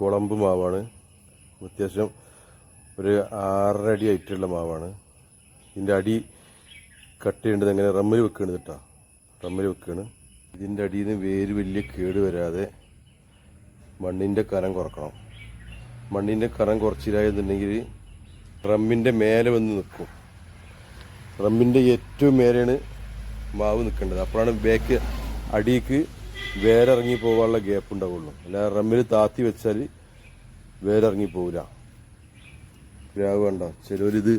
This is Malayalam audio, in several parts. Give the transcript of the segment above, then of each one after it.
കുളമ്പ് മാവാണ്. അത്യാവശ്യം ഒരു ആറരടി ആയിട്ടുള്ള മാവാണ്. ഇതിന്റെ അടി കട്ട് ചെയ്യേണ്ടത് എങ്ങനെ? റമ്മിൽ വെക്കുകയാണ് കേട്ടോ റമ്മിൽ വെക്കുകയാണ്. ഇതിന്റെ അടിയിൽ നിന്ന് വേര് വലിയ കേട് വരാതെ മണ്ണിന്റെ കനം കുറക്കണം. മണ്ണിന്റെ കനം കുറച്ചില്ലായെന്നുണ്ടെങ്കിൽ റമ്മിന്റെ മേലെ വന്ന് നിൽക്കും. റമ്മിന്റെ ഏറ്റവും മേലെയാണ് മാവ് നിൽക്കേണ്ടത്. അപ്പോഴാണ് ബാക്ക് അടിക്ക് വേരിറങ്ങി പോകാനുള്ള ഗ്യാപ്പ് ഉണ്ടാവുള്ളൂ. അല്ല റമ്മിൽ താത്തി വെച്ചാൽ വേരിറങ്ങി പോവില്ല ഗ്രാവ് വേണ്ട ചിലവരിത്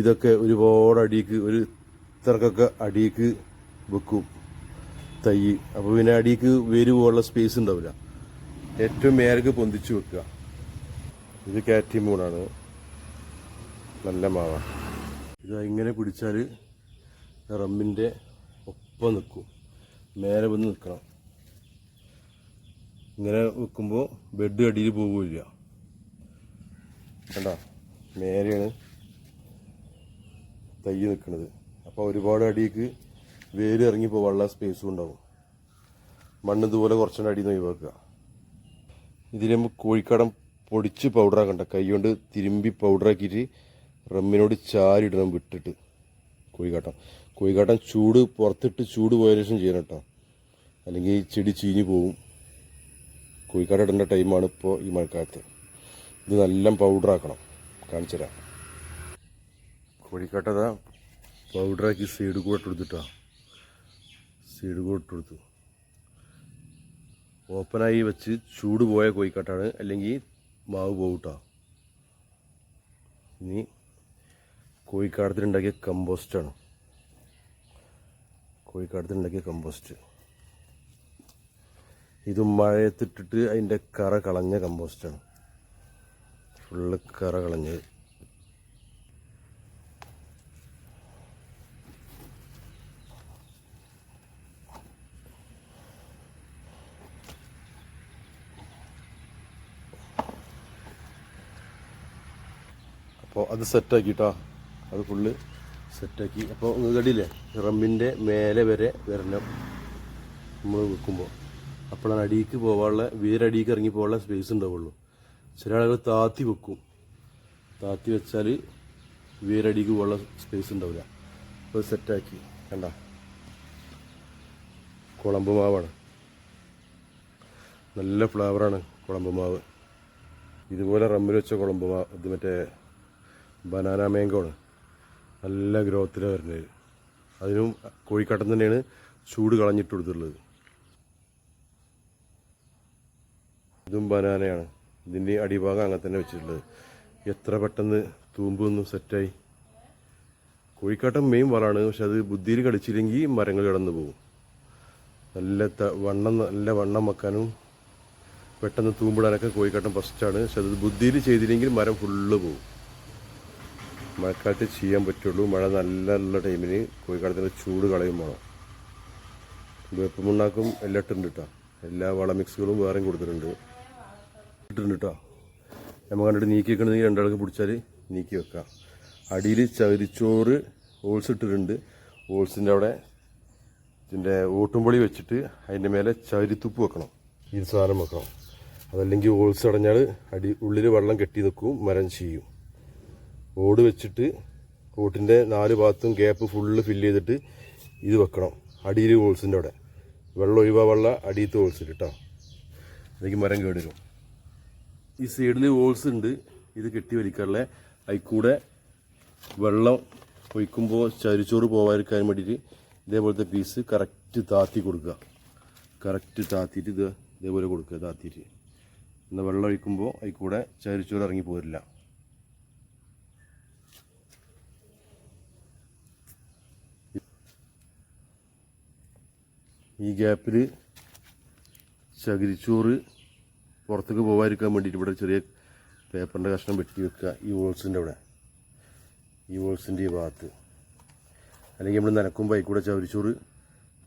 ഇതൊക്കെ ഒരുപാട് അടിക്ക് ഒരു ഇത്രക്കൊക്കെ അടിക്ക് വെക്കും. തൈ. അപ്പോൾ പിന്നെ അടിക്ക് വേര് പോകാനുള്ള സ്പേസ് ഉണ്ടാവില്ല ഏറ്റവും മേലേക്ക് പൊന്തിച്ചു വെക്കുക. ഇത് കാറ്റി മൂണാണ് നല്ല മാവ ഇത് ഇങ്ങനെ പിടിച്ചാൽ റമ്മിന്റെ ഒപ്പം നിൽക്കും. മേലെ വന്ന് നിൽക്കണം. ഇങ്ങനെ വെക്കുമ്പോൾ ബെഡ് അടിയിൽ പോകില്ല കണ്ട? മേലെയാണ് തൈ നിൽക്കുന്നത്. അപ്പോൾ ഒരുപാട് അടിക്ക് വേര് ഇറങ്ങിപ്പോൾ വെള്ളം സ്പേസും ഉണ്ടാവും. മണ്ണ് ഇതുപോലെ കുറച്ചുകൂടെ അടിയിൽ നിന്ന് ഒഴിവാക്കുക. ഇതിൽ നമുക്ക് കോഴിക്കാടം പൊടിച്ച് പൗഡറാക്കണ്ട കൈ കൊണ്ട് തിരുമ്പി പൗഡറാക്കിയിട്ട് റമ്മിനോട് ചാരിടണം വിട്ടിട്ട് കോഴിക്കാട്ടം. കോഴിക്കാട്ടം ചൂട് പുറത്തിട്ട് ചൂട് പോയ ശേഷം ചെയ്യണം കേട്ടോ. അല്ലെങ്കിൽ ചെടി ചീഞ്ഞു പോവും. കോഴിക്കാട്ടം ഇടേണ്ട ടൈമാണ് ഇപ്പോൾ ഈ മഴക്കാലത്ത്. ഇത് നല്ല പൗഡറാക്കണം കാണിച്ചു തരാം. കോഴിക്കാട്ടതാ പൗഡറാക്കി സീഡ് കൂടെ ഇട്ടെടുത്തിട്ടാ സീഡ് കൂടെ ഇട്ടെടുത്തു ഓപ്പണായി വെച്ച് ചൂട് പോയ കോഴിക്കാട്ടാണ്. അല്ലെങ്കിൽ മാവ് പോകട്ടോ ഇനി കോഴിക്കാടത്തിലുണ്ടാക്കിയ കമ്പോസ്റ്റാണ് കോഴിക്കാടത്തിലുണ്ടാക്കിയ കമ്പോസ്റ്റ് ഇത് മഴയത്തിട്ടിട്ട് അതിന്റെ കറ കളഞ്ഞ കമ്പോസ്റ്റാണ്. ഫുള്ള് കറ കളഞ്ഞത് അപ്പോൾ അത് സെറ്റാക്കിട്ടോ. അത് ഫുള്ള് സെറ്റാക്കി. അപ്പോൾ കടിയില്ലേ റമ്മിന്റെ മേലെ വരെ വരണം. നമ്മൾ വെക്കുമ്പോൾ അപ്പോഴാണ് അടിക്ക് പോകാനുള്ള വേരടിക്ക് ഇറങ്ങി പോകാനുള്ള സ്പേസ് ഉണ്ടാവുള്ളൂ. ചില ആളുകൾ താത്തി വെക്കും. താത്തി വെച്ചാൽ വേരടിക്ക് പോകാനുള്ള സ്പേസ് ഉണ്ടാവില്ല. അപ്പോൾ സെറ്റാക്കി കണ്ട? കുളമ്പ് മാവാണ്. നല്ല ഫ്ലേവറാണ് കുളമ്പ് മാവ്. ഇതുപോലെ റമ്മിൽ വെച്ച കുളമ്പ് മാവ്. ഇത് മറ്റേ ബനാന മാങ്കോ ആണ്. നല്ല ഗ്രോത്തിലാണ് വരുന്നത് അതിനും കോഴിക്കാട്ടം തന്നെയാണ് ചൂട് കളഞ്ഞിട്ട് കൊടുത്തിട്ടുള്ളത്. ഇതും ബനാനയാണ്. ഇതിന്റെ അടിഭാഗം അങ്ങനെ തന്നെ വെച്ചിട്ടുള്ളത്. എത്ര പെട്ടെന്ന് തൂമ്പൊന്നും സെറ്റായി. കോഴിക്കാട്ടം മെയിൻ വളമാണ്. പക്ഷെ അത് ബുദ്ധിയിൽ കളിച്ചില്ലെങ്കിൽ മരങ്ങൾ കിടന്നു പോകും. നല്ല വണ്ണം നല്ല വണ്ണം വെക്കാനും പെട്ടെന്ന് തൂമ്പിടാനൊക്കെ കോഴിക്കാട്ടം ഫസ്റ്റാണ് പക്ഷെ അത് ബുദ്ധിയിൽ ചെയ്തില്ലെങ്കിൽ മരം ഫുള്ള് പോകും. മഴക്കാലത്ത് ചെയ്യാൻ പറ്റുള്ളൂ. മഴ നല്ല നല്ല ടൈമിന് കോഴിക്കാടത്തിന്റെ ചൂട് കളയും വേണം. വേപ്പ് മുണ്ണാക്കും എല്ലാം ഇട്ടുണ്ട് കേട്ടോ എല്ലാ വളമിക്സുകളും വേറെയും കൊടുത്തിട്ടുണ്ട്. ഇട്ടിട്ടുണ്ട് കേട്ടോ. നമ്മൾ കണ്ടിട്ട് നീക്കി വെക്കണമെങ്കിൽ രണ്ടാൾക്ക് പിടിച്ചാൽ നീക്കി വെക്കാം. അടിയിൽ ചകിരിച്ചോറ് ഓൾസ് ഇട്ടിട്ടുണ്ട്. ഓൾസിന്റെ അവിടെ ഇതിന്റെ ഓട്ടുംപൊളി വെച്ചിട്ട് അതിന്റെ മേലെ ചകിരിത്തുപ്പ് വെക്കണം. ഈ സാധനം വെക്കണം. അതല്ലെങ്കിൽ ഓൾസ് അടഞ്ഞാൽ അടി ഉള്ളിൽ വെള്ളം കെട്ടി നിൽക്കും മരം ചെയ്യും ഓട് വെച്ചിട്ട് ഓട്ടിന്റെ നാല് ഭാഗത്തും ഗ്യാപ്പ് ഫുള്ള് ഫില്ല് ചെയ്തിട്ട് ഇത് വെക്കണം. അടിയിൽ ഓൾസിന്റെ അവിടെ. വെള്ളം ഒഴിവാ വെള്ളം അടിയത്തെ ഓൾസിൽ കേട്ടോ അല്ലെങ്കിൽ മരം കേടുവരും ഈ സൈഡിൽ ഹോൾസ് ഉണ്ട്. ഇത് കെട്ടി വലിക്കാനുള്ള. അതിൽക്കൂടെ വെള്ളം ഒഴിക്കുമ്പോൾ ചരിച്ചോറ് പോകാതിരിക്കാൻ വേണ്ടിയിട്ട് ഇതേപോലത്തെ പീസ് കറക്റ്റ് താത്തി കൊടുക്കുക. കറക്റ്റ് താത്തിയിട്ട് ഇത് ഇതേപോലെ കൊടുക്കുക താത്തിയിട്ട്. എന്നാൽ വെള്ളം ഒഴിക്കുമ്പോൾ കൂടെ ചരിച്ചോറ് ഇറങ്ങി പോരില്ല. ഈ ഗ്യാപ്പിൽ ചകിരിച്ചോറ് പുറത്തേക്ക് പോകാതിരിക്കാൻ വേണ്ടിയിട്ട് ഇവിടെ ചെറിയ പേപ്പറിന്റെ കഷ്ണം വെട്ടി വെക്കുക ഈ വോൾസിന്റെ അവിടെ. ഈ വോൾസിന്റെ ഈ ഭാഗത്ത്. അല്ലെങ്കിൽ നമ്മൾ നനക്കുമ്പോൾ ബൈക്കൂടെ ചവരിച്ചോറ്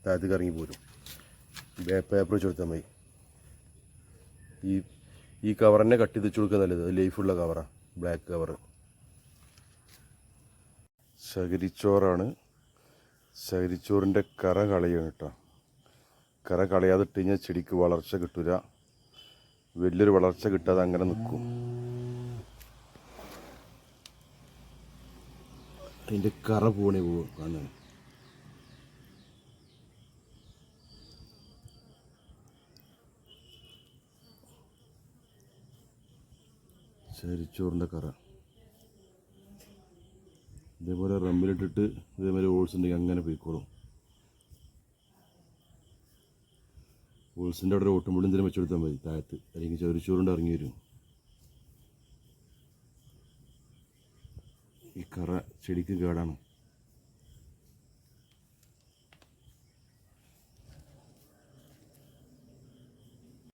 താഴത്തേക്ക് ഇറങ്ങി പോരും. പേപ്പർ വെച്ച് കൊടുത്താൽ മതി. ഈ ഈ കവറിനെ കട്ട് ചെയ്ത് വെച്ച് കൊടുക്കുക നല്ലത്. ലൈഫുള്ള കവറാണ് ബ്ലാക്ക് കവർ ശകരിച്ചോറാണ് ശകരിച്ചോറിന്റെ കറ കളയാണ് കേട്ടോ. കറ കളയാതിട്ട് കഴിഞ്ഞാൽ ചെടിക്ക് വളർച്ച കിട്ടൂല. വലിയൊരു വളർച്ച കിട്ടാതെ അങ്ങനെ നിൽക്കും. അതിന്റെ കറ പോണി പോവും. കാണാൻ ചരിച്ചോറിന്റെ കറ. ഇതേപോലെ റമ്മിലിട്ടിട്ട് ഇതേമാതിരി ഓൾസ് ഉണ്ടെങ്കിൽ അങ്ങനെ പോയിക്കോളും. ഓൾസിന്റെ അവിടെ ഒരു തന്നെ എന്തെങ്കിലും മതി താഴത്ത്. അല്ലെങ്കിൽ ചെറിച്ചോറുണ്ട് ഇറങ്ങി വരും. ഈ കറ ചെടിക്ക് കേടാണ്.